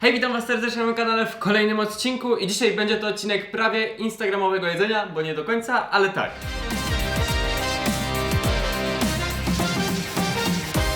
Hej, witam was serdecznie na moim kanale w kolejnym odcinku i dzisiaj będzie to odcinek prawie instagramowego jedzenia, bo nie do końca, ale tak.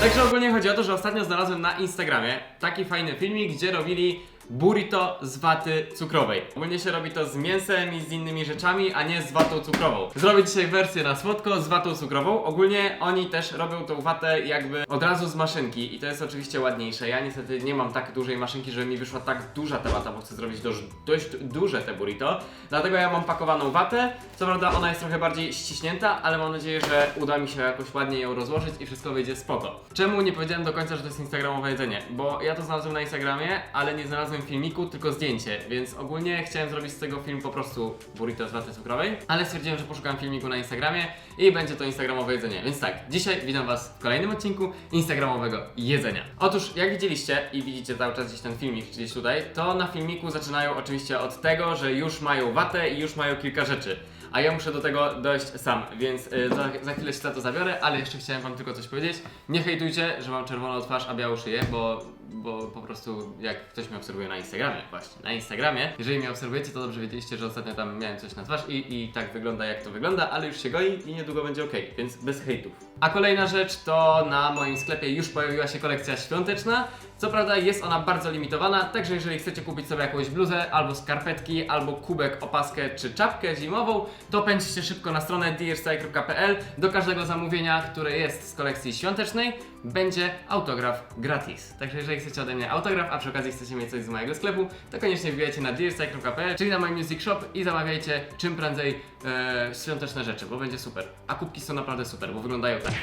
Także ogólnie chodzi o to, że ostatnio znalazłem na Instagramie taki fajny filmik, gdzie robili burrito z waty cukrowej. Ogólnie się robi to z mięsem i z innymi rzeczami, a nie z watą cukrową. Zrobię dzisiaj wersję na słodko z watą cukrową. Ogólnie oni też robią tą watę jakby od razu z maszynki i to jest oczywiście ładniejsze. Ja niestety nie mam tak dużej maszynki, żeby mi wyszła tak duża ta wata, bo chcę zrobić dość, dość duże te burrito. Dlatego ja mam pakowaną watę. Co prawda ona jest trochę bardziej ściśnięta, ale mam nadzieję, że uda mi się jakoś ładnie ją rozłożyć i wszystko wyjdzie spoko. Czemu nie powiedziałem do końca, że to jest instagramowe jedzenie? Bo ja to znalazłem na Instagramie, ale nie znalazłem filmiku, tylko zdjęcie, więc ogólnie chciałem zrobić z tego film po prostu burrito z waty cukrowej, ale stwierdziłem, że poszukam filmiku na Instagramie i będzie to instagramowe jedzenie. Więc tak, dzisiaj witam was w kolejnym odcinku instagramowego jedzenia. Otóż, jak widzieliście i widzicie cały czas gdzieś ten filmik gdzieś tutaj, to na filmiku zaczynają oczywiście od tego, że już mają watę i już mają kilka rzeczy. A ja muszę do tego dojść sam, więc y, za, za chwilę się za to zabiorę, ale jeszcze chciałem wam tylko coś powiedzieć. Nie hejtujcie, że mam czerwoną twarz, a białą szyję, bo, bo po prostu jak ktoś mnie obserwuje na Instagramie, właśnie, na Instagramie, jeżeli mnie obserwujecie, to dobrze wiedzieliście, że ostatnio tam miałem coś na twarz i, i tak wygląda jak to wygląda, ale już się goi i niedługo będzie ok, więc bez hejtów. A kolejna rzecz to na moim sklepie już pojawiła się kolekcja świąteczna. Co prawda jest ona bardzo limitowana, także jeżeli chcecie kupić sobie jakąś bluzę, albo skarpetki, albo kubek, opaskę czy czapkę zimową, to pędźcie szybko na stronę dearstyle.pl. Do każdego zamówienia, które jest z kolekcji świątecznej, będzie autograf gratis. Także jeżeli chcecie ode mnie autograf, a przy okazji chcecie mieć coś z mojego sklepu, to koniecznie wbijajcie na dearstyle.pl, czyli na My Music Shop i zamawiajcie czym prędzej e, świąteczne rzeczy, bo będzie super. A kubki są naprawdę super, bo wyglądają tak.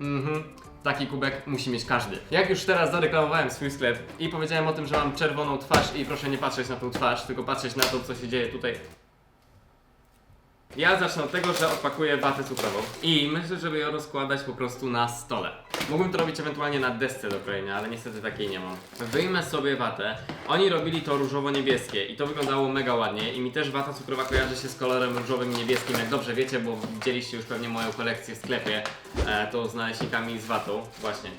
Mhm. Taki kubek musi mieć każdy. Jak już teraz zareklamowałem swój sklep i powiedziałem o tym, że mam czerwoną twarz i proszę nie patrzeć na tą twarz, tylko patrzeć na to, co się dzieje tutaj. Ja zacznę od tego, że odpakuję watę cukrową i myślę, żeby ją rozkładać po prostu na stole. Mógłbym to robić ewentualnie na desce do krojenia, ale niestety takiej nie mam. Wyjmę sobie watę. Oni robili to różowo-niebieskie i to wyglądało mega ładnie i mi też wata cukrowa kojarzy się z kolorem różowym i niebieskim, jak dobrze wiecie, bo widzieliście już pewnie moją kolekcję w sklepie, e, tą z naleśnikami z watą, właśnie.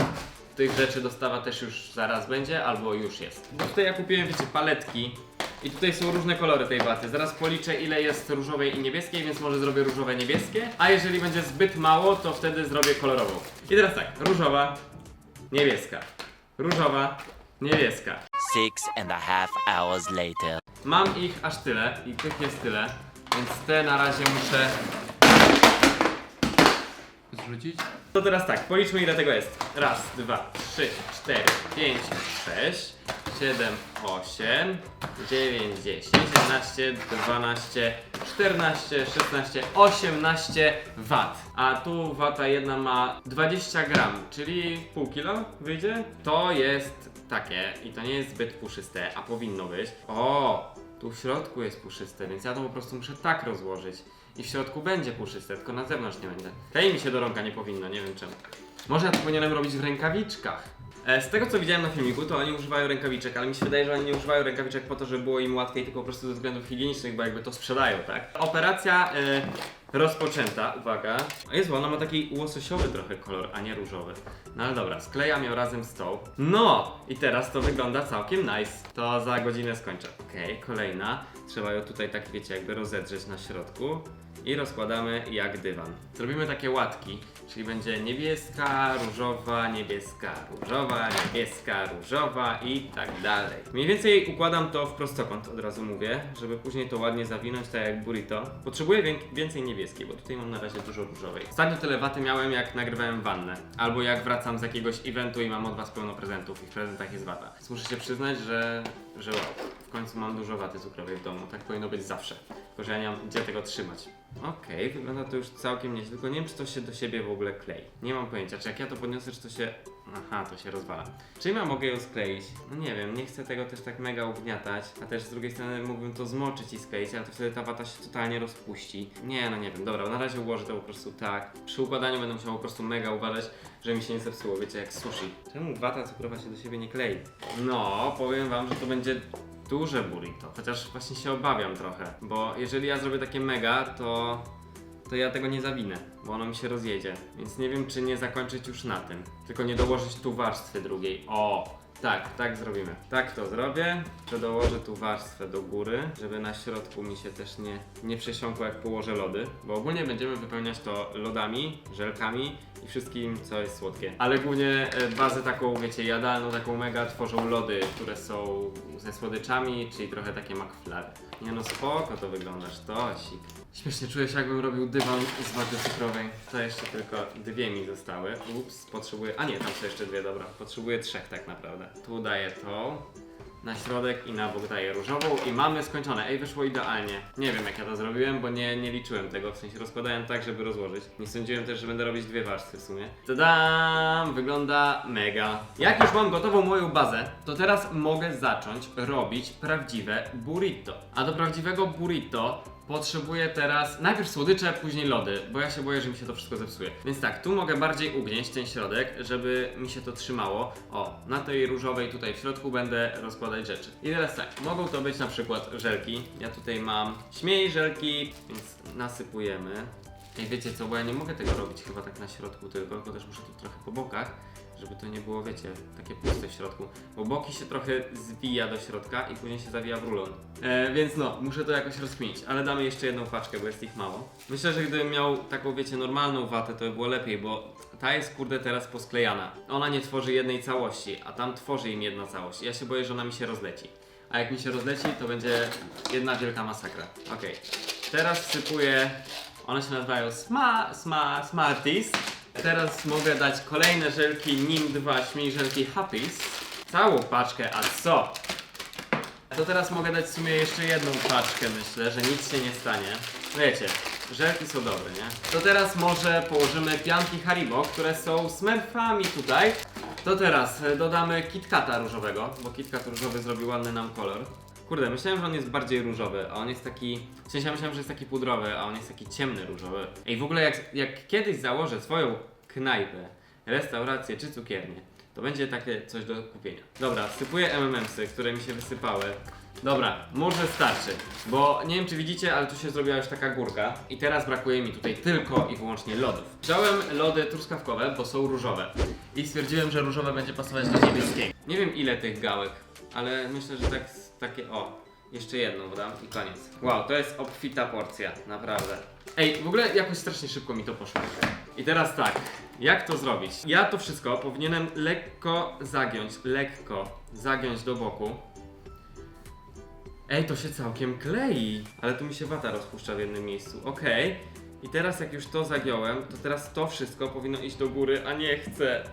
Tych rzeczy dostawa też już zaraz będzie, albo już jest. Bo tutaj ja kupiłem, wiecie, paletki i tutaj są różne kolory tej waty. Zaraz policzę ile jest różowej i niebieskiej, więc może zrobię różowe niebieskie. A jeżeli będzie zbyt mało, to wtedy zrobię kolorową. I teraz tak, różowa, niebieska, różowa, niebieska. Six and a half hours later. Mam ich aż tyle i tych jest tyle, więc te na razie muszę zrzucić. To teraz tak, policzmy ile tego jest. Raz, dwa, trzy, cztery, pięć, sześć, siedem, osiem, dziewięć, dziesięć, jedenaście, dwanaście, czternaście, szesnaście, osiemnaście wat. A tu wata jedna ma 20 gram, czyli pół kilo wyjdzie. To jest takie i to nie jest zbyt puszyste, a powinno być. O, tu w środku jest puszyste, więc ja to po prostu muszę tak rozłożyć. I w środku będzie puszyste, tylko na zewnątrz nie będzie. Klei mi się do rąka nie powinno, nie wiem czemu. Może ja to powinienem robić w rękawiczkach. E, Z tego co widziałem na filmiku, to oni używają rękawiczek, ale mi się wydaje, że oni nie używają rękawiczek po to, żeby było im łatwiej, tylko po prostu ze względów higienicznych, bo jakby to sprzedają, tak? Operacja e, rozpoczęta, uwaga. Jezu, ona ma taki łososiowy trochę kolor, a nie różowy. No ale dobra, sklejam ją razem z tą. No! I teraz to wygląda całkiem nice. To za godzinę skończę. Okej, kolejna. Trzeba ją tutaj tak, wiecie, jakby rozedrzeć na środku. I rozkładamy jak dywan. Zrobimy takie łatki, czyli będzie niebieska, różowa, niebieska, różowa, niebieska, różowa i tak dalej. Mniej więcej układam to w prostokąt, od razu mówię, żeby później to ładnie zawinąć, tak jak burrito. Potrzebuję wię- więcej niebieskiej, bo tutaj mam na razie dużo różowej. Ostatnio tyle waty miałem, jak nagrywałem wannę. Albo jak wracam z jakiegoś eventu i mam od was pełno prezentów i w prezentach jest wata. Więc muszę się przyznać, że, że wow, w końcu mam dużo waty cukrowej w domu. Tak powinno być zawsze. Tylko, że ja nie mam gdzie tego trzymać. Okej, wygląda to już całkiem nieźle, tylko nie wiem, czy to się do siebie w ogóle klei. Nie mam pojęcia, czy jak ja to podniosę, czy to się... Aha, to się rozwala. Czym ja mogę ją skleić? No nie wiem, nie chcę tego też tak mega ugniatać, a też z drugiej strony mógłbym to zmoczyć i skleić, ale to wtedy ta wata się totalnie rozpuści. Nie, no nie wiem, dobra, na razie ułożę to po prostu tak. Przy układaniu będę musiał po prostu mega uważać, żeby mi się nie zepsuło, wiecie, jak sushi. Czemu wata cukrowa się do siebie nie klei? No, powiem wam, że to będzie duże burrito, chociaż właśnie się obawiam trochę, bo jeżeli ja zrobię takie mega, to to ja tego nie zawinę, bo ono mi się rozjedzie. Więc nie wiem, czy nie zakończyć już na tym. Tylko nie dołożyć tu warstwy drugiej. O! Tak, tak zrobimy. Tak to zrobię, że dołożę tu warstwę do góry, żeby na środku mi się też nie, nie przesiąkło jak położę lody, bo ogólnie będziemy wypełniać to lodami, żelkami i wszystkim co jest słodkie. Ale głównie e, bazę taką, wiecie, jadalną, taką mega tworzą lody, które są ze słodyczami, czyli trochę takie McFlurry. Nie no spoko to wyglądasz, to sik. Śmiesznie czuję się jakbym robił dywan z waty cukrowej. To jeszcze tylko dwie mi zostały. Ups, potrzebuję... A nie, tam są jeszcze dwie, dobra. Potrzebuję trzech tak naprawdę. Tu daję tą. Na środek i na bok daję różową i mamy skończone. Ej, wyszło idealnie. Nie wiem jak ja to zrobiłem, bo nie, nie liczyłem tego, w sensie rozkładałem tak, żeby rozłożyć. Nie sądziłem też, że będę robić dwie warstwy w sumie. Tadam! Wygląda mega. Jak już mam gotową moją bazę, to teraz mogę zacząć robić prawdziwe burrito. A do prawdziwego burrito Potrzebuję teraz najpierw słodycze, później lody, bo ja się boję, że mi się to wszystko zepsuje. Więc tak, tu mogę bardziej ugnieść ten środek, żeby mi się to trzymało. O, na tej różowej tutaj w środku będę rozkładać rzeczy. I teraz tak, mogą to być na przykład żelki. Ja tutaj mam śmiej żelki, więc nasypujemy. Ej, wiecie co, bo ja nie mogę tego robić chyba tak na środku tylko, tylko też muszę tu trochę po bokach, żeby to nie było, wiecie, takie puste w środku. Bo boki się trochę zwija do środka i później się zawija w rulon. E, więc no, muszę to jakoś rozkminić, ale damy jeszcze jedną paczkę, bo jest ich mało. Myślę, że gdybym miał taką, wiecie, normalną watę, to by było lepiej, bo ta jest kurde teraz posklejana. Ona nie tworzy jednej całości, a tam tworzy im jedna całość. Ja się boję, że ona mi się rozleci. A jak mi się rozleci, to będzie jedna wielka masakra. Okej. Teraz wsypuję. One się nazywają sma, sma, Smarties. Teraz mogę dać kolejne żelki NIM 2 śmiej żelki Happys. Całą paczkę, a co? To teraz mogę dać w sumie jeszcze jedną paczkę, myślę, że nic się nie stanie. Wiecie, żelki są dobre, nie? To teraz może położymy pianki Haribo, które są smurfami tutaj. To teraz dodamy KitKata różowego, bo KitKat różowy zrobił ładny nam kolor. Kurde, myślałem, że on jest bardziej różowy, a on jest taki... W sensie ja myślałem, że jest taki pudrowy, a on jest taki ciemny różowy. Ej, w ogóle jak, jak kiedyś założę swoją knajpę, restaurację czy cukiernię, to będzie takie coś do kupienia. Dobra, sypuję MMMsy, które mi się wysypały. Dobra, może starczy, bo nie wiem czy widzicie, ale tu się zrobiła już taka górka i teraz brakuje mi tutaj tylko i wyłącznie lodów. Wziąłem lody truskawkowe, bo są różowe i stwierdziłem, że różowe będzie pasować do niebieskiego. Nie wiem ile tych gałek, ale myślę, że tak z- takie o, jeszcze jedną dam i koniec. Wow, to jest obfita porcja, naprawdę. Ej, w ogóle jakoś strasznie szybko mi to poszło. I teraz tak, jak to zrobić? Ja to wszystko powinienem lekko zagiąć, lekko zagiąć do boku. Ej, to się całkiem klei, ale tu mi się wata rozpuszcza w jednym miejscu. Okej. I teraz jak już to zagiąłem, to teraz to wszystko powinno iść do góry, a nie chcę.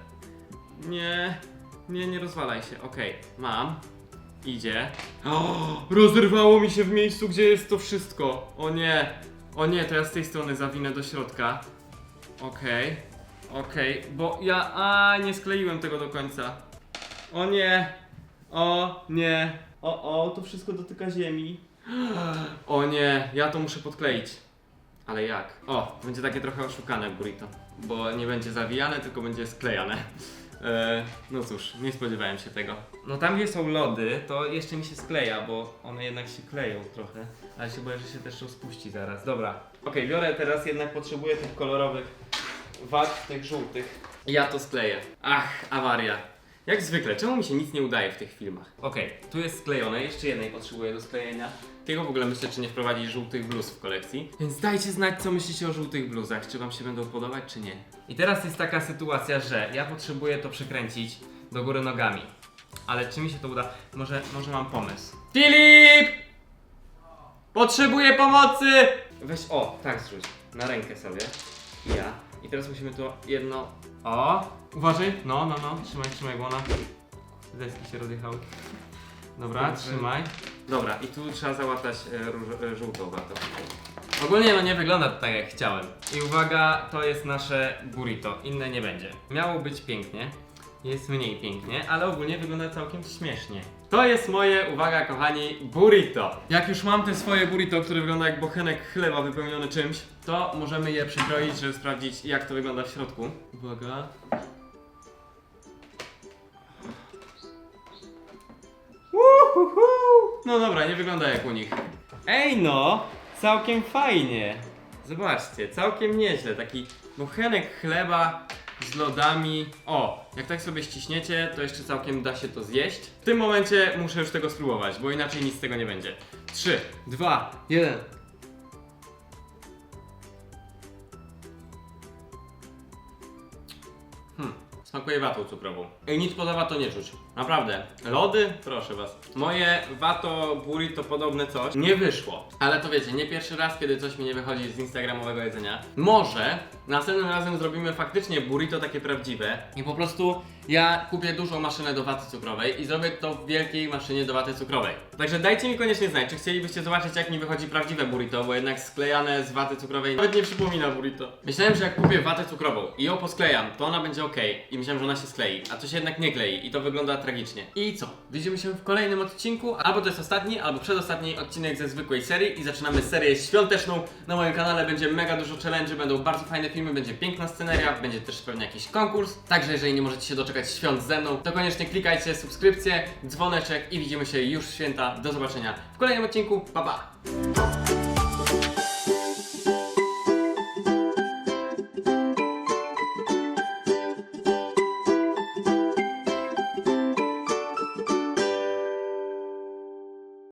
Nie, nie, nie rozwalaj się. Okej, mam. Idzie. O, rozerwało mi się w miejscu, gdzie jest to wszystko. O nie, o nie, to ja z tej strony zawinę do środka. Okej, okej, bo ja, a nie skleiłem tego do końca. O nie, o nie, o o, to wszystko dotyka ziemi. O nie, ja to muszę podkleić. Ale jak? O, będzie takie trochę oszukane burrito, bo nie będzie zawijane, tylko będzie sklejane. E, no cóż, nie spodziewałem się tego. No tam gdzie są lody, to jeszcze mi się skleja, bo one jednak się kleją trochę, ale się boję, że się też rozpuści zaraz. Dobra. Okej, biorę teraz jednak potrzebuję tych kolorowych wat, tych żółtych. Ja to skleję. Ach, awaria. Jak zwykle, czemu mi się nic nie udaje w tych filmach? Okej, tu jest sklejone, jeszcze jednej potrzebuję do sklejenia. Tego w ogóle myślę, czy nie wprowadzić żółtych bluz w kolekcji. Więc dajcie znać, co myślicie o żółtych bluzach, czy wam się będą podobać, czy nie. I teraz jest taka sytuacja, że ja potrzebuję to przekręcić do góry nogami. Ale czy mi się to uda? Może, może mam pomysł. Filip! Potrzebuję pomocy! Weź, o, tak zrzuć. Na rękę sobie. I ja. I teraz musimy to jedno... O! Uważaj! No, no, no. Trzymaj, trzymaj, bo ona... Deski się rozjechały. Dobra, trzymaj. Dobra, i tu trzeba załatać e, róż, e, żółtą watą. Ogólnie no nie wygląda to tak jak chciałem. I uwaga, to jest nasze burrito. Inne nie będzie. Miało być pięknie. Jest mniej pięknie, ale ogólnie wygląda całkiem śmiesznie. To jest moje, uwaga kochani, burrito. Jak już mam te swoje burrito, które wygląda jak bochenek chleba wypełniony czymś, to możemy je przykroić, żeby sprawdzić jak to wygląda w środku. Uwaga. Uhuhu. No dobra, nie wygląda jak u nich. Ej no, całkiem fajnie. Zobaczcie, całkiem nieźle. Taki bochenek chleba z lodami. O, jak tak sobie ściśniecie, to jeszcze całkiem da się to zjeść. W tym momencie muszę już tego spróbować, bo inaczej nic z tego nie będzie. 3, 2, 1. smakuje watą cukrową. I nic poza watą nie czuć. Naprawdę. Lody? Proszę was. Moje wato burrito podobne coś nie wyszło. Ale to wiecie, nie pierwszy raz, kiedy coś mi nie wychodzi z instagramowego jedzenia. Może następnym razem zrobimy faktycznie burrito takie prawdziwe i po prostu ja kupię dużą maszynę do waty cukrowej i zrobię to w wielkiej maszynie do waty cukrowej. Także dajcie mi koniecznie znać, czy chcielibyście zobaczyć jak mi wychodzi prawdziwe burrito, bo jednak sklejane z waty cukrowej nawet nie przypomina burrito. Myślałem, że jak kupię watę cukrową i ją posklejam, to ona będzie ok i myślałem, że ona się sklei, a to się jednak nie klei i to wygląda tragicznie. I co? Widzimy się w kolejnym odcinku, albo to jest ostatni, albo przedostatni odcinek ze zwykłej serii i zaczynamy serię świąteczną. Na moim kanale będzie mega dużo challenge, będą bardzo fajne filmy, będzie piękna sceneria, będzie też pewnie jakiś konkurs. Także jeżeli nie możecie się doczekać świąt ze mną, to koniecznie klikajcie subskrypcję, dzwoneczek i widzimy się już w święta. Do zobaczenia w kolejnym odcinku. Pa pa!